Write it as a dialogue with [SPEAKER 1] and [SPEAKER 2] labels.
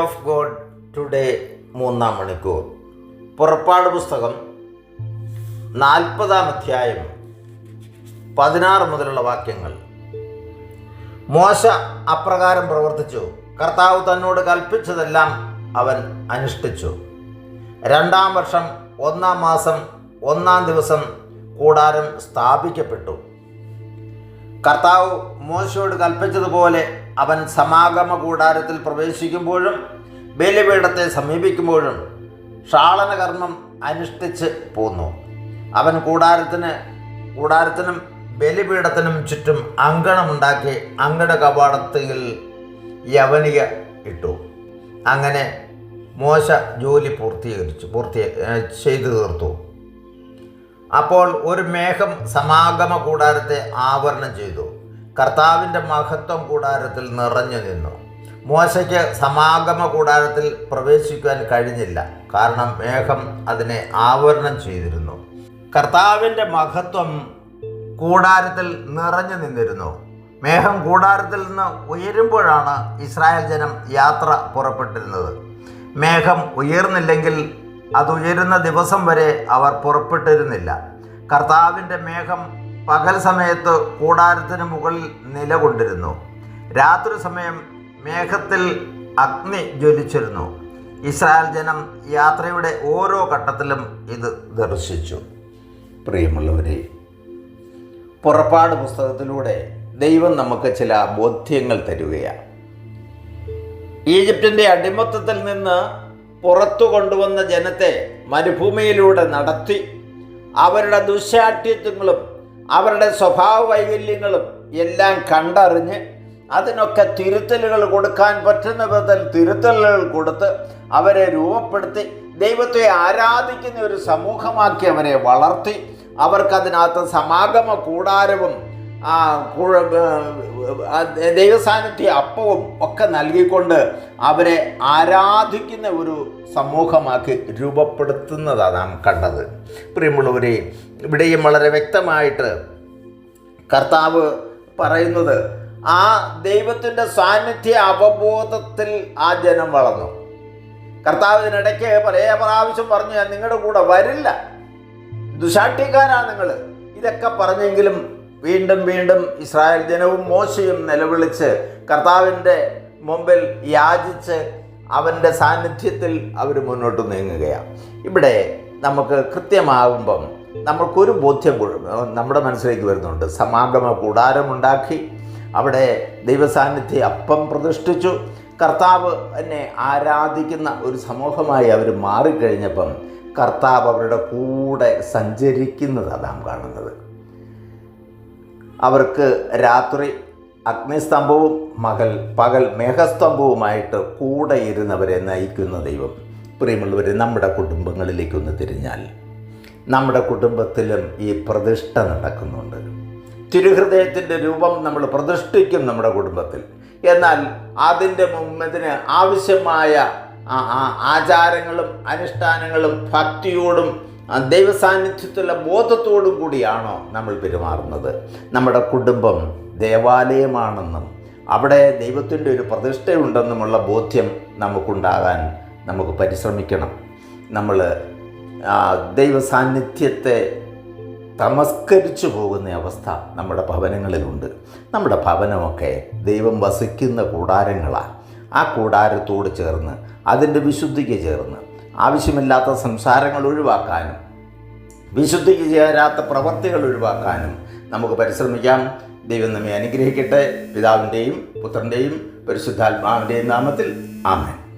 [SPEAKER 1] Of God today മൂന്നാം മണിക്കൂർ. പുറപ്പാട് പുസ്തകം നാൽപ്പതാം അധ്യായം പതിനാറ് മുതലുള്ള വാക്യങ്ങൾ. മോശ അപ്രകാരം പ്രവർത്തിച്ചു. കർത്താവ് തന്നോട് കൽപ്പിച്ചതെല്ലാം അവൻ അനുഷ്ഠിച്ചു. രണ്ടാം വർഷം ഒന്നാം മാസം ഒന്നാം ദിവസം കൂടാരം സ്ഥാപിക്കപ്പെട്ടു. കർത്താവ് മോശയോട് കൽപ്പിച്ചതുപോലെ അവൻ സമാഗമ കൂടാരത്തിൽ പ്രവേശിക്കുമ്പോഴും ബലിപീഠത്തെ സമീപിക്കുമ്പോഴും ഷാളനകർമ്മം അനുഷ്ഠിച്ച് പോന്നു. അവൻ കൂടാരത്തിന് കൂടാരത്തിനും ബലിപീഠത്തിനും ചുറ്റും അങ്കണമുണ്ടാക്കി അങ്കണ കവാടത്തിൽ യവനിക ഇട്ടു. അങ്ങനെ മോശ ജോലി പൂർത്തീകരിച്ചു പൂർത്തി ചെയ്തു തീർത്തു. അപ്പോൾ ഒരു മേഘം സമാഗമ കൂടാരത്തെ ആവരണം ചെയ്തു. കർത്താവിന്റെ മഹത്വം കൂടാരത്തിൽ നിറഞ്ഞു നിന്നു. മോശയ്ക്ക് സമാഗമ കൂടാരത്തിൽ പ്രവേശിക്കാൻ കഴിഞ്ഞില്ല. കാരണം മേഘം അതിനെ ആവരണം ചെയ്തിരുന്നു. കർത്താവിന്റെ മഹത്വം കൂടാരത്തിൽ നിറഞ്ഞു നിന്നിരുന്നു. മേഘം കൂടാരത്തിൽ നിന്ന് ഉയരുമ്പോഴാണ് ഇസ്രായേൽ ജനം യാത്ര പുറപ്പെട്ടിരുന്നത്. മേഘം ഉയർന്നില്ലെങ്കിൽ അത് ഉയരുന്ന ദിവസം വരെ അവർ പുറപ്പെട്ടിരുന്നില്ല. കർത്താവിന്റെ മേഘം പകൽ സമയത്ത് കൂടാരത്തിന് മുകളിൽ നിലകൊണ്ടിരുന്നു. രാത്രി സമയം മേഘത്തിൽ അഗ്നി ജ്വലിച്ചിരുന്നു. ഇസ്രായേൽ ജനം യാത്രയുടെ ഓരോ ഘട്ടത്തിലും ഇത് ദർശിച്ചു. പ്രിയമുള്ളവരെ പുറപ്പാട് പുസ്തകത്തിലൂടെ ദൈവം നമുക്ക് ചില ബോധ്യങ്ങൾ തരികയാണ്. ഈജിപ്തിന്റെ അടിമത്തത്തിൽ നിന്ന് പുറത്തു കൊണ്ടുവന്ന ജനത്തെ മരുഭൂമിയിലൂടെ നടത്തി അവരുടെ ദുശാഠ്യത്വങ്ങളും അവരുടെ സ്വഭാവ വൈകല്യങ്ങളും എല്ലാം കണ്ടറിഞ്ഞ് അതിനൊക്കെ തിരുത്തലുകൾ കൊടുക്കാൻ പറ്റുന്ന വിധത്തിൽ തിരുത്തലുകൾ കൊടുത്ത് അവരെ രൂപപ്പെടുത്തി ദൈവത്തെ ആരാധിക്കുന്ന ഒരു സമൂഹമാക്കി അവരെ വളർത്തി അവർക്കതിനകത്ത് സമാഗമ കൂടാരവും ദൈവസാന്നിധ്യ അപ്പവും ഒക്കെ നൽകിക്കൊണ്ട് അവരെ ആരാധിക്കുന്ന ഒരു സമൂഹമാക്കി രൂപപ്പെടുത്തുന്നതാണ് നാം കണ്ടത്. പ്രിയമുള്ളവരെ ഇവിടെയും വളരെ വ്യക്തമായിട്ട് കർത്താവ് പറയുന്നത് ആ ദൈവത്തിന്റെ സാന്നിധ്യ അവബോധത്തിൽ ആ ജനം വളർന്നു. കർത്താവ് ഇതിനിടയ്ക്ക് പല പ്രാവശ്യം പറഞ്ഞു ഞാൻ നിങ്ങളുടെ കൂടെ വരില്ല. ദുശാഠ്യക്കാരാണ് നിങ്ങൾ ഇതൊക്കെ പറഞ്ഞെങ്കിലും വീണ്ടും വീണ്ടും ഇസ്രായേൽ ജനവും മോശയും നിലവിളിച്ച് കർത്താവിന്റെ മുമ്പിൽ യാചിച്ച് അവന്റെ സാന്നിധ്യത്തിൽ അവർ മുന്നോട്ട് നീങ്ങുകയാണ്. ഇവിടെ നമുക്ക് കൃത്യമാകുമ്പം നമ്മൾക്കൊരു ബോധ്യം നമ്മുടെ മനസ്സിലേക്ക് വരുന്നുണ്ട്. സമാഗമ കൂടാരമുണ്ടാക്കി അവിടെ ദൈവസാന്നിധ്യ അപ്പം പ്രതിഷ്ഠിച്ചു. കർത്താവ് എന്നെ ആരാധിക്കുന്ന ഒരു സമൂഹമായി അവർ മാറിക്കഴിഞ്ഞപ്പം കർത്താവ് അവരുടെ കൂടെ സഞ്ചരിക്കുന്നത് നാം കാണുന്നത്. അവർക്ക് രാത്രി അഗ്നിസ്തംഭവും മകൾ പകൽ മേഘസ്തംഭവുമായിട്ട് കൂടെ ഇരുന്നവരെ നയിക്കുന്ന ദൈവം. പ്രിയമുള്ളവർ നമ്മുടെ കുടുംബങ്ങളിലേക്കൊന്ന് തിരിഞ്ഞാൽ നമ്മുടെ കുടുംബത്തിലും ഈ പ്രതിഷ്ഠ നടക്കുന്നുണ്ട്. തിരുഹൃദയത്തിന്റെ രൂപം നമ്മൾ പ്രതിഷ്ഠിക്കും നമ്മുടെ കുടുംബത്തിൽ. എന്നാൽ അതിന്റെ മുമ്പതിന് ആവശ്യമായ ആചാരങ്ങളും അനുഷ്ഠാനങ്ങളും ഭക്തിയോടും ദൈവസാന്നിധ്യത്തിലുള്ള ബോധത്തോടും കൂടിയാണോ നമ്മൾ പെരുമാറുന്നത്. നമ്മുടെ കുടുംബം ദേവാലയമാണെന്നും അവിടെ ദൈവത്തിന്റെ ഒരു പ്രതിഷ്ഠയുണ്ടെന്നുമുള്ള ബോധ്യം നമുക്കുണ്ടാകാൻ നമുക്ക് പരിശ്രമിക്കണം. നമ്മൾ ദൈവസാന്നിധ്യത്തെ തമസ്കരിച്ചു പോകുന്ന അവസ്ഥ നമ്മുടെ ഭവനങ്ങളിലുണ്ട്. നമ്മുടെ ഭവനമൊക്കെ ദൈവം വസിക്കുന്ന കൂടാരങ്ങളാണ് ആ കൂടാരത്തോട് ചേർന്ന് അതിന്റെ വിശുദ്ധിക്ക് ചേർന്ന് ആവശ്യമില്ലാത്ത സംസാരങ്ങൾ ഒഴിവാക്കാനും വിശുദ്ധിക്ക് ചേരാത്ത പ്രവർത്തികൾ ഒഴിവാക്കാനും നമുക്ക് പരിശ്രമിക്കാം. ദൈവം നമ്മെ അനുഗ്രഹിക്കട്ടെ. പിതാവിന്റെയും പുത്രന്റെയും പരിശുദ്ധാത്മാവിന്റെയും നാമത്തിൽ ആമേൻ.